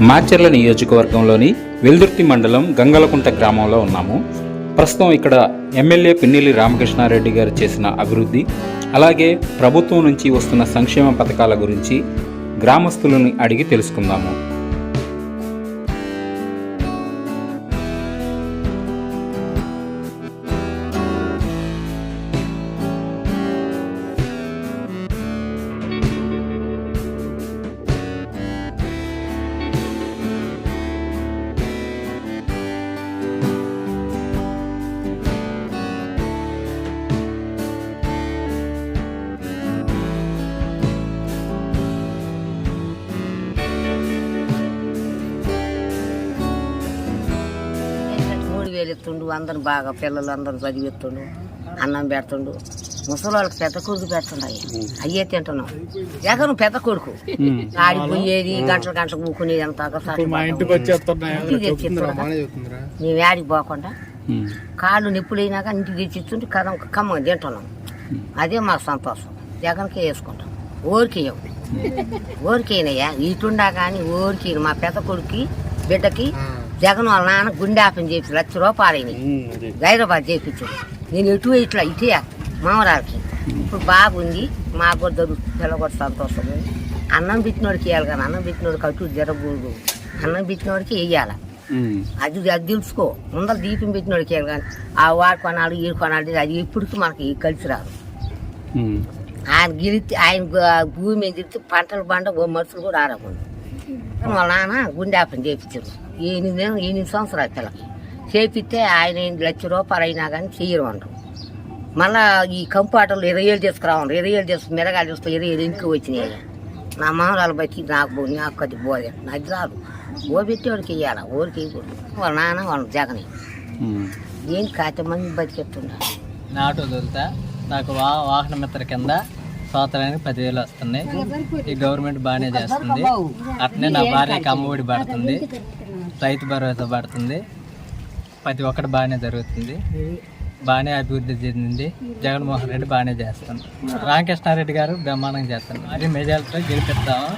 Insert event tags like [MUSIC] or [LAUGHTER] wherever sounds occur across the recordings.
మాచర్ల నియోజకవర్గంలోని వెల్దుర్తి మండలం గంగలకుంట గ్రామంలో ఉన్నాము. ప్రస్తుతం ఇక్కడ ఎమ్మెల్యే పిన్నెల్లి రామకృష్ణారెడ్డి గారు చేసిన అభివృద్ధి అలాగే ప్రభుత్వం నుంచి వస్తున్న సంక్షేమ పథకాల గురించి గ్రామస్తులను అడిగి తెలుసుకుందాము. ఎత్తుండు అందరు బాగా పిల్లలు అందరు చదివిస్తుండు అన్నం పెడుతుండు. ముసలి వాళ్ళకి పెద్ద కొడుకు పెడుతుండయి అయ్యే తింటున్నాం. జగన్ పెద్ద కొడుకు. ఆడిపోయేది గంటలు గంటలు కూకునేది అంతా మేము ఆడికి పోకుండా కాళ్ళు నొప్పులైనా కానీ ఇంటికి తెచ్చి ఇస్తుంటే కథం కమ్మ తింటున్నాం అదే మాకు సంతోషం. జగన్కే వేసుకుంటాం. ఓరికేయం ఓరికేనయ్యా ఇటుండా కానీ ఓరికి మా పెద్ద కొడుక్కి బిడ్డకి జగన్ వాళ్ళ నాన్న గుండె ఆపని చేసి లక్ష రూపాయలు హైదరాబాద్ చేయించాడు నేను ఎటు ఇట్లా ఇటే మామరాలకి. ఇప్పుడు బాగుంది మాకు కూడా దొరుకుతుంది పిల్ల కూడా సంతోషం అన్నం పెట్టినోడికి వేయాలి కానీ అన్నం పెట్టినోడికి అటు జరగకూడదు. అన్నం పెట్టినోడికి వేయాలి. అది అది తెలుసుకో. ముందర దీపం పెట్టినోడికి వేయాలి కానీ ఆ వాడు కొనాలి ఈ కొనాలి అది ఇప్పటికి మనకి కలిసి రాదు. ఆయన గెలిస్తే ఆయన భూమి మీద తిరిగితే పంటలు పంట ఓ మనుషులు కూడా ఆరకుండా వాళ్ళ నాన్న గుండె ఆపని చేయించారు ఎనిమిది ఎనిమిది సంవత్సరాలు పిల్లకి చేపిస్తే ఆయన ఎనిమిది లక్ష రూపాయలు అయినా కానీ చెయ్యరు అంటారు. మళ్ళా ఈ కంపు ఆటలు ఇరవై ఏళ్ళు తీసుకురావాలి ఇరవై ఏళ్ళు తీసుకు మిరగాలు చూస్తే ఇరవై ఏళ్ళు ఇంటికి వచ్చినాయి నా మామూలు బట్టి నాకు నాకు కొద్ది పోదే నాకు రాదు ఓ పెట్టేవాడికి ఇవ్వాలి ఊరికి ఇవ్వకూడదు వాళ్ళ నాన్న వాళ్ళ జగని. ఏం కాత మంది బతికెత్తున్నారు నాటు వదులుతా నాకు వా వాహన మిత్ర కింద సంవత్సరానికి పదివేలు వస్తున్నాయి. ఈ గవర్నమెంట్ బాగానే చేస్తుంది. అట్నే నా భార్యకి అమ్మఒడి పడుతుంది. రైతు భరోసా పడుతుంది. ప్రతి ఒక్కటి బాగానే జరుగుతుంది. బాగానే అభివృద్ధి చెందింది. జగన్మోహన్ రెడ్డి బాగానే చేస్తుంది రామకృష్ణారెడ్డి గారు బ్రహ్మాండంగా చేస్తారు మరి మెజార్టీతో గెలిపిస్తాము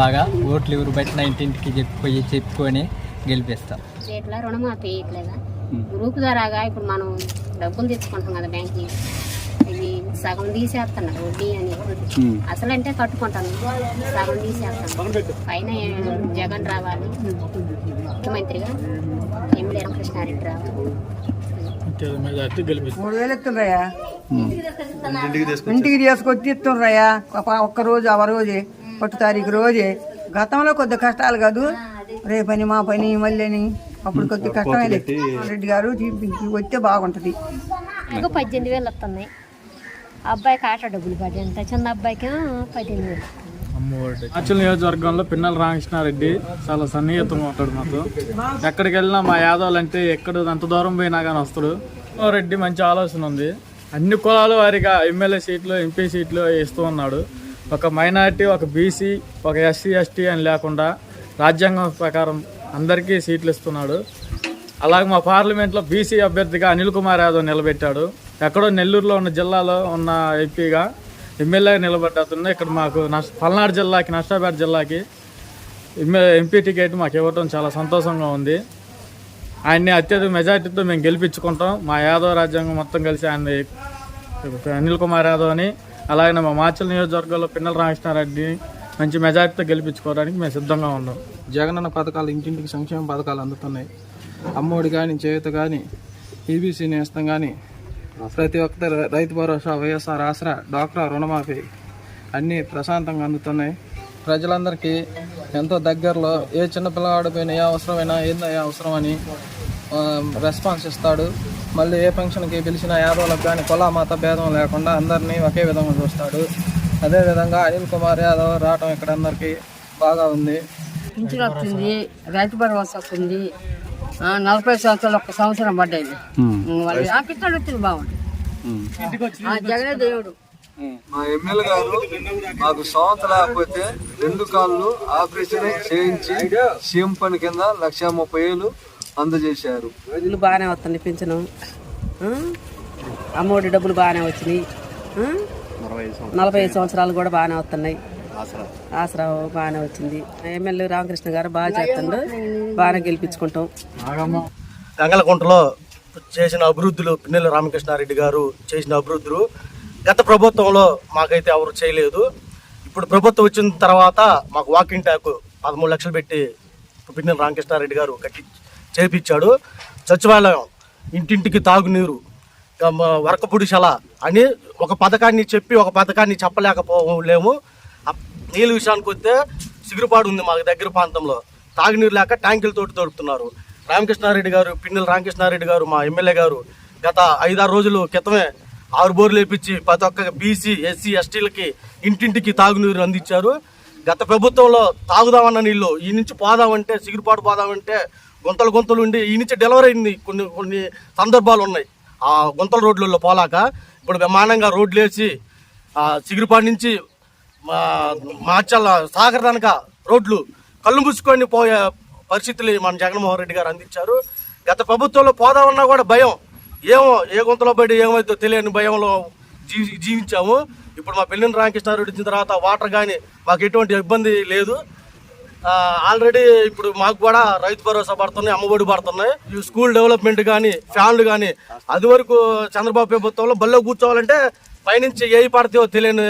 బాగా ఓట్లు ఎవరు బట్టి ఇంటింటికి చెప్పిపోయి చెప్పుకొని గెలిపిస్తాం. ఇట్లా రుణమాఫీ గ్రూప్ ద్వారాగా ఇప్పుడు మనం డబ్బులు తెచ్చుకుంటాం కదా బ్యాంక్ సగం తీసేస్తున్నారు వడ్డీ అని అసలు అంటే కట్టుకుంటాను. సగం తీసేస్తాను. పైన జగన్ రావాలి. ముఖ్యమంత్రిగా ఎమ్మెల్యే రామకృష్ణారెడ్డి రావాలి మూడు వేలు ఇస్తుండ్రయ్యా. ఇంటికి తీసుకొచ్చి ఇస్తుండ్రయ్యా. ఒక- ఒక్క రోజు ఆ రోజే పట్టు తారీఖు రోజే. గతంలో కొద్ది కష్టాలు కాదు. రేపని మా పని మళ్ళీ అప్పుడు కొద్ది కష్టమే. రెడ్డి గారు వస్తే బాగుంటది. పద్దెనిమిది వేలు వస్తున్నాయి. అబ్బాయికి ఆట డబ్బులు పడ్డాయి. చిన్న అబ్బాయికి? పదిహేను వేలు నియోజకవర్గంలో పిన్నల రామకృష్ణారెడ్డి చాలా సన్నిహితం ఉంటాడు మాతో. ఎక్కడికి వెళ్ళినా మా యాదవులు అంటే ఎక్కడ అంత దూరం పోయినా కానీ వస్తాడు. ఓ రెడ్డి మంచి ఆలోచన ఉంది. అన్ని కులాలు వారిగా ఎమ్మెల్యే సీట్లు ఎంపీ సీట్లు ఇస్తూ ఉన్నాడు. ఒక మైనారిటీ ఒక బీసీ ఒక ఎస్సీ ఎస్టీ అని లేకుండా రాజ్యాంగం ప్రకారం అందరికీ సీట్లు ఇస్తున్నాడు. అలాగే మా పార్లమెంట్లో బీసీ అభ్యర్థిగా అనిల్ కుమార్ యాదవ్ నిలబెట్టాడు. ఎక్కడో నెల్లూరులో ఉన్న జిల్లాలో ఉన్న ఎంపీగా ఎమ్మెల్యే నిలబడ్డాతున్నా ఇక్కడ మాకు నష్ట పల్నాడు జిల్లాకి నష్టాపేట జిల్లాకి ఎమ్మెల్యే ఎంపీ టికెట్ మాకు ఇవ్వటం చాలా సంతోషంగా ఉంది. ఆయన్ని అత్యధిక మెజార్టీతో మేము గెలిపించుకుంటాం. మా యాదవ్ రాజ్యాంగం మొత్తం కలిసి ఆయన్ని అనిల్ కుమార్ యాదవ్ అని అలాగే మా మాచల్ నియోజకవర్గంలో పిన్నల రామకృష్ణారెడ్డి మంచి మెజార్టీతో గెలిపించుకోవడానికి మేము సిద్ధంగా ఉన్నాం. జగనన్న పథకాలు ఇంటింటికి సంక్షేమ పథకాలు అందుతున్నాయి. అమ్మఒడి కానీ చేయుత కానీ ఈబీసీ నేస్తం కానీ ప్రతి ఒక్కరు రైతు భరోసా వైఎస్ఆర్ ఆసరా డాక్రా రుణమాఫీ అన్నీ ప్రశాంతంగా అందుతున్నాయి. ప్రజలందరికీ ఎంతో దగ్గరలో ఏ చిన్న పిల్లవాడిపోయినా ఏ అవసరమైనా ఏందో ఏ అవసరం అని రెస్పాన్స్ ఇస్తాడు. మళ్ళీ ఏ ఫంక్షన్కి పిలిచినా యాదవులకు కానీ కుల భేదం లేకుండా అందరినీ ఒకే విధంగా చూస్తాడు. అదేవిధంగా అనిల్ కుమార్ యాదవ్ రావటం ఇక్కడ అందరికీ బాగా ఉంది. మంచిగా వస్తుంది రైతు భరోసా వస్తుంది. నలభై సంవత్సరాలు ఒక్క సంవత్సరం పడ్డాయి ఆ పిల్లలు వచ్చింది బాగుంది ఆ, జగనే దేవుడు మా ఎమ్మెల్యే గారు మాకు సోంత లేకపోతే రెండు కాళ్ళు ఆపరేషన్ చేయించి సీఎం పని కింద లక్ష ముప్పై వేలు అందజేశారు. ఇల్లు బాగానే వస్తుంది పింఛను? అమ్మఒడి డబ్బులు బాగానే వచ్చినాయి? నలభై ఐదు సంవత్సరాలు కూడా బాగానే వస్తున్నాయి. ఆసరా. బాగానే వచ్చింది. ఎమ్మెల్యే రామకృష్ణ గారు బాగా చేస్తుండ్రు బాగానే గెలిపించుకుంటాం. గంగలకుంటలో చేసిన అభివృద్ధులు పిన్నెల రామకృష్ణారెడ్డి గారు చేసిన అభివృద్ధులు గత ప్రభుత్వంలో మాకైతే ఎవరు చేయలేదు. ఇప్పుడు ప్రభుత్వం వచ్చిన తర్వాత మాకు వాకింగ్ ట్యాక్ పదమూడు లక్షలు పెట్టి పిన్నెల రామకృష్ణారెడ్డి గారు కట్టి చేపించాడు. సచివాలయం ఇంటింటికి తాగునీరు వరకపుడిశల అని ఒక పథకాన్ని చెప్పి ఒక పథకాన్ని చెప్పలేకపోలేము. నీళ్ళ విషయానికి వస్తే సిగురుపాడు ఉంది మాకు దగ్గర ప్రాంతంలో. తాగునీరు లేక ట్యాంకులతోటి తోడుపుతున్నారు రామకృష్ణారెడ్డి గారు పిన్నెల రామకృష్ణారెడ్డి గారు మా ఎమ్మెల్యే గారు గత ఐదారు రోజులు క్రితమే ఆరు బోర్లు వేపించి ప్రతి ఒక్క బీసీ ఎస్సీ ఎస్టీలకి ఇంటింటికి తాగునీరు అందించారు. గత ప్రభుత్వంలో తాగుదామన్న నీళ్ళు ఈ నుంచి పోదామంటే సిగురుపాటు పోదామంటే గుంతలు గుంతలు ఉండి ఈ నుంచి డెలివరీ అయింది కొన్ని కొన్ని సందర్భాలు ఉన్నాయి. ఆ గుంతల రోడ్లలో పోలాక ఇప్పుడు బ్రహ్మాండంగా రోడ్లు వేసి సిగురుపాటు సిగురుపాడు నుంచి మార్చాల సాగర్ కనుక రోడ్లు కళ్ళు మూసుకొని పోయే పరిస్థితులు మన జగన్మోహన్ రెడ్డి గారు అందించారు. గత ప్రభుత్వంలో పోదామన్నా కూడా భయం. ఏమో ఏ గుంతలో పడి ఏమైతే తెలియని భయంలో జీవి జీవించాము. ఇప్పుడు మా పెళ్ళిన రామకృష్ణారెడ్డి వచ్చిన తర్వాత వాటర్ కానీ మాకు ఎటువంటి ఇబ్బంది లేదు. ఆల్రెడీ ఇప్పుడు మాకు కూడా రైతు భరోసా పడుతున్నాయి అమ్మఒడి పడుతున్నాయి. ఈ స్కూల్ డెవలప్మెంట్ కానీ ఫ్యాన్లు కానీ అది వరకు చంద్రబాబు ప్రభుత్వంలో బల్లో కూర్చోవాలంటే పైనుంచి ఏ పడితే తెలియని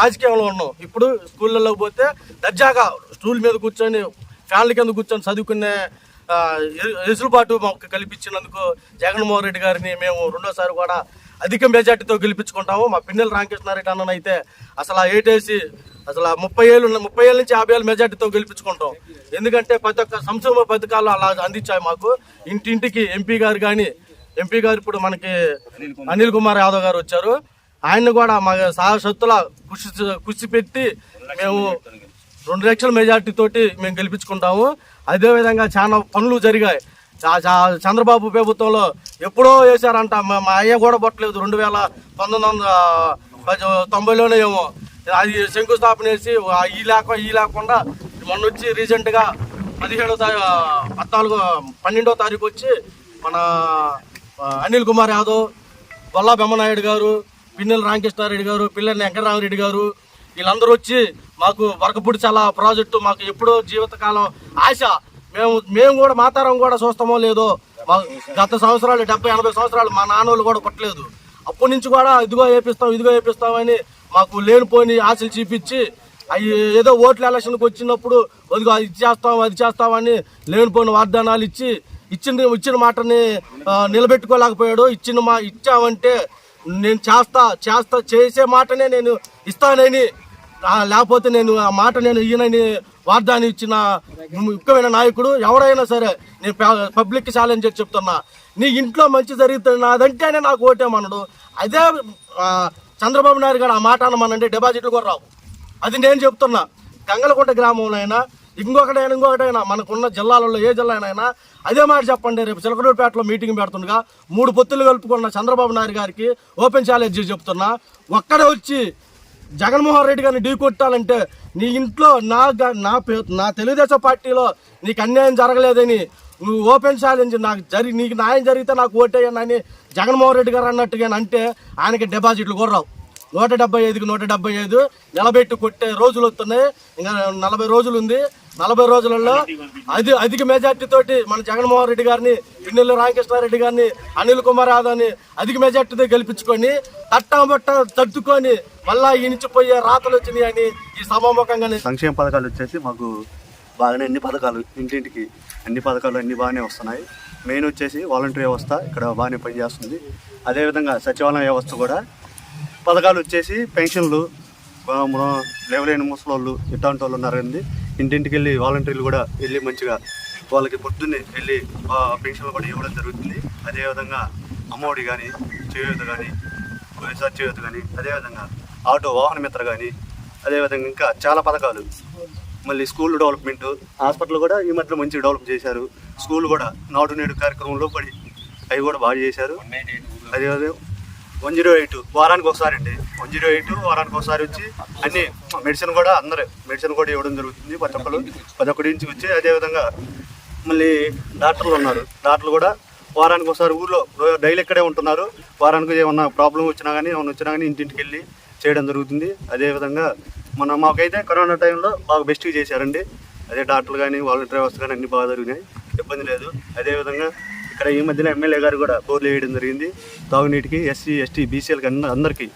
రాజకీయంలో ఉన్నాం. ఇప్పుడు స్కూళ్ళల్లో పోతే దర్జాగా స్టూల్ మీద కూర్చొని ఫ్యాన్ల కింద కూర్చొని చదువుకునే ఎసులుబాటు మాకు కల్పించినందుకు జగన్మోహన్ రెడ్డి గారిని మేము రెండోసారి కూడా అధిక మెజార్టీతో గెలిపించుకుంటాము. మా పిన్నెల రామకృష్ణారెడ్డి అయితే అసలు ఆ ఏటేసి అసలు ముప్పై ఏళ్ళు ముప్పై ఏళ్ళ నుంచి యాభై ఏళ్ళ మెజార్టీతో గెలిపించుకుంటాం. ఎందుకంటే ప్రతి ఒక్క సంక్షేమ పథకాలు అలా అందించాయి మాకు. ఇంటింటికి ఎంపీ గారు కానీ ఎంపీ గారు ఇప్పుడు మనకి అనిల్ కుమార్ యాదవ్ గారు వచ్చారు. ఆయన్ని కూడా మా సహశక్తుల కృషి కృషి పెట్టి మేము రెండు లక్షల మెజార్టీ తోటి మేము గెలిపించుకుంటాము. అదేవిధంగా చాలా పనులు జరిగాయి. చా- చంద్రబాబు ప్రభుత్వంలో ఎప్పుడో వేశారంట. మా మా అయ్య కూడా పట్టలేదు. రెండు వేల పంతొమ్మిది వందల తొంభైలోనే ఏమో. అది శంకుస్థాపన చేసి ఆ ఈ లేక ఈ లేకుండా మొన్న వచ్చి రీసెంట్గా పదిహేడో తారీఖు పద్నాలుగు పన్నెండో తారీఖు వచ్చి మన అనిల్ కుమార్ యాదవ్ బొల్లా బెమ్మనాయుడు గారు పిన్నెల రామకృష్ణారెడ్డి గారు పిల్లల వెంకటరామరెడ్డి గారు వీళ్ళందరూ వచ్చి మాకు వరకపుడి చాలా ప్రాజెక్టు మాకు ఎప్పుడో జీవితకాలం ఆశ. మేము మేము కూడా మాతారం కూడా చూస్తామో లేదో మా గత సంవత్సరాలు డెబ్బై ఎనభై సంవత్సరాలు మా నాన్నోళ్ళు కూడా పట్టలేదు. అప్పటి నుంచి కూడా ఇదిగో వేపిస్తాం ఇదిగో వేపిస్తామని మాకు లేనిపోని ఆశలు చూపించి అవి ఏదో ఓట్ల ఎలక్షన్కి వచ్చినప్పుడు అదిగో అది చేస్తాం అది చేస్తామని లేనిపోయిన వాగ్దానాలు ఇచ్చి ఇచ్చిన ఇచ్చిన మాటని నిలబెట్టుకోలేకపోయాడు. ఇచ్చిన మా ఇచ్చామంటే నేను చేస్తా చేస్తా చేసే మాటనే నేను ఇస్తానని లేకపోతే నేను ఆ మాట నేను ఈయనని వాగ్దానం ఇచ్చిన ముఖ్యమైన నాయకుడు ఎవడైనా సరే నేను పబ్లిక్ ఛాలెంజ్ చెప్తున్నా. నీ ఇంట్లో మంచి జరుగుతుంది నాదంటేనే నాకు ఓటేమన్నాడు అదే చంద్రబాబు నాయుడు గారు ఆ మాట అనమనంటే డిపాజిట్లు కూడా రావు. అది నేను చెప్తున్నా. గంగలకుంట గ్రామంలో అయినా ఇంకొకటైనా ఇంకొకటైనా మనకున్న జిల్లాలలో ఏ జిల్లా అయినా అదే మాట చెప్పండి. రేపు చిలకడూరుపేటలో మీటింగ్ పెడుతుండగా మూడు పొత్తులు కలుపుకున్న చంద్రబాబు నాయుడు గారికి ఓపెన్ ఛాలెంజ్ చెప్తున్నా. ఒక్కడే వచ్చి జగన్మోహన్ రెడ్డి గారిని ఢీ కొట్టాలంటే నీ ఇంట్లో నా నా నా తెలుగుదేశం పార్టీలో నీకు అన్యాయం జరగలేదని నువ్వు ఓపెన్ ఛాలెంజ్ నాకు జరి నీకు న్యాయం జరిగితే నాకు ఓటేయనని జగన్మోహన్ రెడ్డి గారు అన్నట్టుగా అంటే ఆయనకి డిపాజిట్లు కూడా రావు. నూట డెబ్బై ఐదుకి నూట డెబ్బై ఐదు నిలబెట్టి కొట్టే రోజులు వస్తున్నాయి. ఇంకా నలభై రోజులు ఉంది. నలభై రోజులలో అది అధిక మెజార్టీ తోటి మన జగన్మోహన్ రెడ్డి గారిని పిన్నెల్లి రామకృష్ణారెడ్డి గారిని అనిల్ కుమార్ యాదవ్ని అధిక మెజార్టీతో గెలిపించుకొని తట్టబట్ట తట్టుకొని మళ్ళా ఈ నుంచి పోయే రాతలు వచ్చినాయి అని ఈ సభాముఖంగా సంక్షేమ పథకాలు వచ్చేసి మాకు బాగానే అన్ని పథకాలు ఇంటింటికి అన్ని పథకాలు అన్ని బాగానే వస్తున్నాయి. మెయిన్ వచ్చేసి వాలంటీర్ వ్యవస్థ ఇక్కడ బాగానే పనిచేస్తుంది. అదేవిధంగా సచివాలయ వ్యవస్థ కూడా పథకాలు వచ్చేసి పెన్షన్లు లేవలేని ముసలోళ్ళు ఇట్లాంటి వాళ్ళు ఉన్నారండి. ఇంటింటికి వెళ్ళి వాలంటీర్లు కూడా వెళ్ళి మంచిగా వాళ్ళకి పొద్దున్నే వెళ్ళి పెన్షన్లు కూడా ఇవ్వడం జరుగుతుంది. అదేవిధంగా అమ్మఒడి కానీ చేయూత కానీ వైఎస్ఆర్ చేయూత కానీ అదేవిధంగా ఆటో వాహన మిత్ర కానీ అదేవిధంగా ఇంకా చాలా పథకాలు. మళ్ళీ స్కూల్ డెవలప్మెంట్ హాస్పిటల్ కూడా ఈ మధ్యలో మంచిగా డెవలప్ చేశారు. స్కూల్ కూడా నాటు నేడు కార్యక్రమంలో పడి అవి కూడా బాగా చేశారు. అదేవిధంగా అదే వన్ జీరో ఎయిట్ వారానికి ఒకసారి అండి. వన్ జీరో ఎయిట్ వారానికి ఒకసారి వచ్చి అన్ని మెడిసిన్ కూడా అందరూ మెడిసిన్ కూడా ఇవ్వడం జరుగుతుంది ప్రతి ఒక్కరు. ప్రతి ఒక్కరి నుంచి వచ్చి అదేవిధంగా మళ్ళీ డాక్టర్లు ఉన్నారు. డాక్టర్లు కూడా వారానికి ఒకసారి ఊర్లో డైలీ ఇక్కడే ఉంటున్నారు. వారానికి ఏమన్నా ప్రాబ్లం వచ్చినా కానీ ఏమన్నా వచ్చినా కానీ ఇంటింటికి వెళ్ళి చేయడం జరుగుతుంది. అదేవిధంగా మన మాకైతే కరోనా టైంలో బాగా బెస్ట్గా చేశారండి. అదే డాక్టర్లు కానీ వాలంటీర్ డ్రైవర్స్ కానీ అన్ని బాగా జరిగినాయి. ఇబ్బంది లేదు. అదేవిధంగా ఇక్కడ ఈ మధ్యన ఎమ్మెల్యే గారు కూడా బోర్లు వేయడం జరిగింది. తాగునీటికి ఎస్సీ ఎస్టీ బీసీలకి కన్నా అందరికీ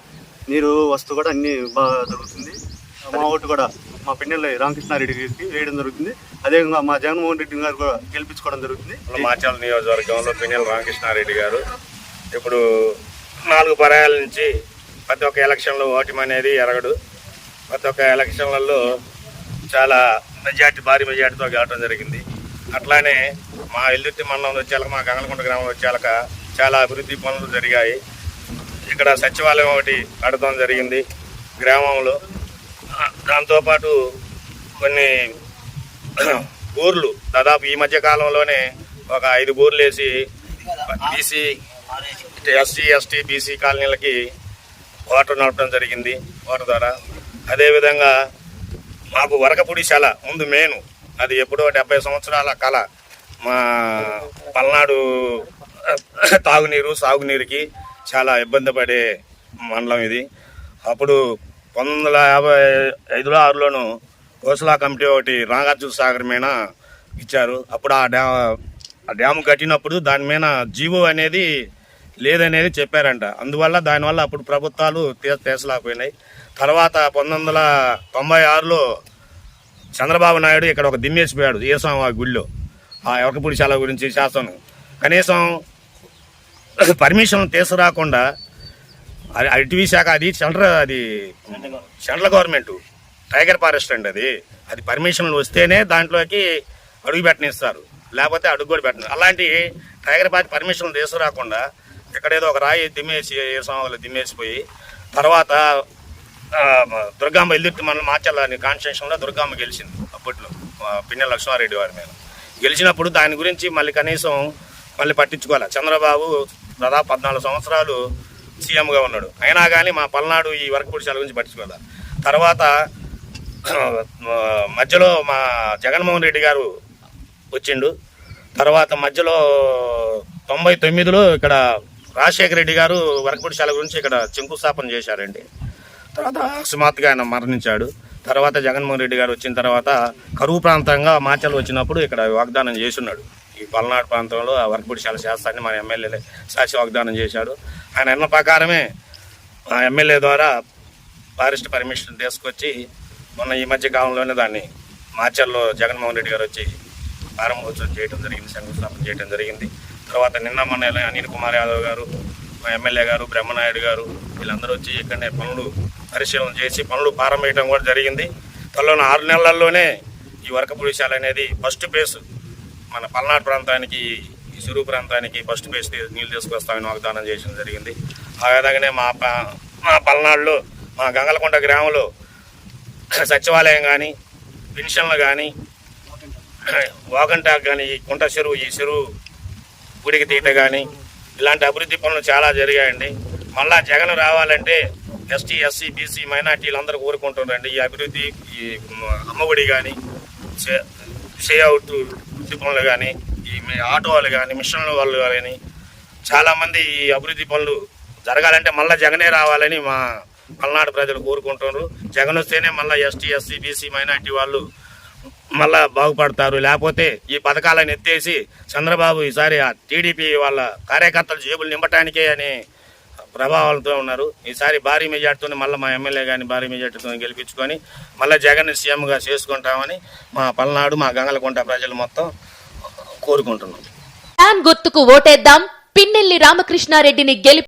నీరు వస్తూ కూడా అన్నీ బాగా జరుగుతుంది మా ఓటు కూడా మా పిన్నెల్లి రామకృష్ణారెడ్డి గారికి వేయడం జరుగుతుంది. అదేవిధంగా మా జగన్మోహన్ రెడ్డి గారు కూడా గెలిపించుకోవడం జరుగుతుంది. మాచల్ నియోజకవర్గంలో పిన్నెల రామకృష్ణారెడ్డి గారు ఇప్పుడు నాలుగు పరాయాల నుంచి ప్రతి ఒక్క ఎలక్షన్లో ఓటమి అనేది ఎరగడు. ప్రతి ఒక్క ఎలక్షన్లలో చాలా మెజార్టీ భారీ మెజార్టీతో గెలవడం జరిగింది. అట్లానే మా ఎల్లుర్తి మండలం వచ్చాక మా గంగలకుంట గ్రామం వచ్చాక చాలా అభివృద్ధి పనులు జరిగాయి. ఇక్కడ సచివాలయం ఒకటి కడతాం జరిగింది గ్రామంలో. దాంతోపాటు కొన్ని [CLEARS THROAT] బోర్లు దాదాపు ఈ మధ్య కాలంలోనే ఒక ఐదు బోర్లు వేసి బీసీ ఎస్సీ ఎస్టీ బీసీ కాలనీలకి వాటర్ నడపడం జరిగింది వాటర్ ద్వారా. అదేవిధంగా మాకు వరకపూడిశాల ముందు మేను అది ఎప్పుడో డెబ్బై సంవత్సరాల కళ మా పల్నాడు తాగునీరు సాగునీరుకి చాలా ఇబ్బంది పడే మండలం ఇది. అప్పుడు పంతొమ్మిది వందల యాభై ఐదులో ఆరులోను కోసలా కమిటీ ఒకటి నాగార్జున సాగర్ మీద ఇచ్చారు. అప్పుడు ఆ డ్యా ఆ డ్యామ్ కట్టినప్పుడు దాని మీద జీవో అనేది లేదనేది చెప్పారంట. అందువల్ల దానివల్ల అప్పుడు ప్రభుత్వాలు తీ తీసలేకపోయినాయి. తర్వాత పంతొమ్మిది వందల తొంభై ఆరులో చంద్రబాబు నాయుడు ఇక్కడ ఒక దిమ్మేసిపోయాడు ఏ ఆ గుళ్ళో. ఆ ఎవకపూడిశాల గురించి శాసనం. కనీసం పర్మిషన్ తీసుకురాకుండా అది అటవీ శాఖ అది సెంట్రల్ అది సెంట్రల్ గవర్నమెంట్ టైగర్ ఫారెస్ట్ అండి అది. అది పర్మిషన్లు వస్తేనే దాంట్లోకి అడుగు పెట్టనిస్తారు. లేకపోతే అడుగు కూడా పెట్టను. అలాంటి టైగర్ పార్టీ పర్మిషన్లు తీసుకురాకుండా ఇక్కడ ఏదో ఒక రాయి దిమ్మేసి ఏ ఏసాంలో దిమ్మేసిపోయి తర్వాత దుర్గాంబ దుర్గామ్మ ఎల్లుర్తి మార్చాలని కాన్స్టిట్యూషన్లో దుర్గామ్మ గెలిచింది అప్పట్లో పిన్నె లక్ష్మారెడ్డి వారి మీద. గెలిచినప్పుడు దాని గురించి మళ్ళీ కనీసం మళ్ళీ పట్టించుకోవాలి? చంద్రబాబు దాదాపు పద్నాలుగు సంవత్సరాలు సీఎంగా ఉన్నాడు. అయినా కానీ మా పల్నాడు ఈ వర్కపూడిశాల గురించి పట్టించుకోవాలి? తర్వాత మధ్యలో మా జగన్మోహన్ రెడ్డి గారు వచ్చిండు. తర్వాత మధ్యలో తొంభై తొమ్మిదిలో ఇక్కడ రాజశేఖర రెడ్డి గారు వరకపూడిశాల గురించి ఇక్కడ శంకుస్థాపన చేశారండి. తర్వాత అకస్మాత్తుగా ఆయన మరణించాడు. తర్వాత జగన్మోహన్ రెడ్డి గారు వచ్చిన తర్వాత కరువు ప్రాంతంగా మాచలు వచ్చినప్పుడు ఇక్కడ వాగ్దానం చేస్తున్నాడు. ఈ పల్నాడు ప్రాంతంలో ఆ వర్కపూడిశాల శాస్త్రాన్ని మన ఎమ్మెల్యే సాక్షి వాగ్దానం చేశాడు ఆయన అన్న ప్రకారమే ఆ ఎమ్మెల్యే ద్వారా ఫారెస్ట్ పర్మిషన్ తీసుకొచ్చి మొన్న ఈ మధ్య కాలంలోనే దాన్ని మార్చల్లో జగన్మోహన్ రెడ్డి గారు వచ్చి ప్రారంభోత్సవం చేయడం జరిగింది శంకుస్థాపన చేయడం జరిగింది. తర్వాత నిన్న మొన్న అనిల్ కుమార్ యాదవ్ గారు మా ఎమ్మెల్యే గారు బ్రహ్మనాయుడు గారు వీళ్ళందరూ వచ్చి ఇక్కడనే పనులు పరిశీలన చేసి పనులు ప్రారంభించడం కూడా జరిగింది. త్వరలో ఆరు నెలల్లోనే ఈ వర్కపుడిశాల అనేది ఫస్ట్ ప్లేస్ మన పల్నాడు ప్రాంతానికి ఈ సురువు ప్రాంతానికి ఫస్ట్ ప్లేస్ నీళ్ళు తీసుకొస్తామని వాగ్దానం చేయడం జరిగింది. ఆ విధంగానే మా మా పల్నాడులో మా గంగలకొండ గ్రామంలో సచివాలయం కానీ పెన్షన్లు కానీ వాగంటాక్ కానీ ఈ కుంట చెరువు ఈ చెరువు గుడికి తీట కానీ ఇలాంటి అభివృద్ధి పనులు చాలా జరిగాయండి. మళ్ళా జగన్ రావాలంటే ఎస్టీ ఎస్సీ బీసీ మైనార్టీలు అందరూ కోరుకుంటున్నారండి. ఈ అభివృద్ధి ఈ అమ్మఒడి కానీ సే వృద్ధి పనులు కానీ ఈ ఆటో వాళ్ళు కానీ మిషన్ల వాళ్ళు కానీ చాలామంది ఈ అభివృద్ధి పనులు జరగాలంటే మళ్ళీ జగనే రావాలని మా పల్నాడు ప్రజలు కోరుకుంటున్నారు. జగన్ వస్తేనే మళ్ళీ ఎస్టీ ఎస్సీ బీసీ మైనార్టీ వాళ్ళు మళ్ళా బాగుపడతారు. లేకపోతే ఈ పథకాలను ఎత్తేసి చంద్రబాబు ఈసారి ఆ టీడీపీ వాళ్ళ కార్యకర్తలు జేబులు నింపటానికే అని ప్రభావాలతో ఉన్నారు. ఈసారి భారీ మెజార్టీతో మళ్ళీ మా ఎమ్మెల్యే కానీ భారీ మెజార్టీతో గెలిపించుకొని మళ్ళీ జగన్ సీఎంగా చేసుకుంటామని మా పల్నాడు మా గంగలకుంట ప్రజలు మొత్తం కోరుకుంటున్నాం. గుర్తుకు ఓటేద్దాం. పిన్నెల్లి రామకృష్ణారెడ్డిని గెలిపి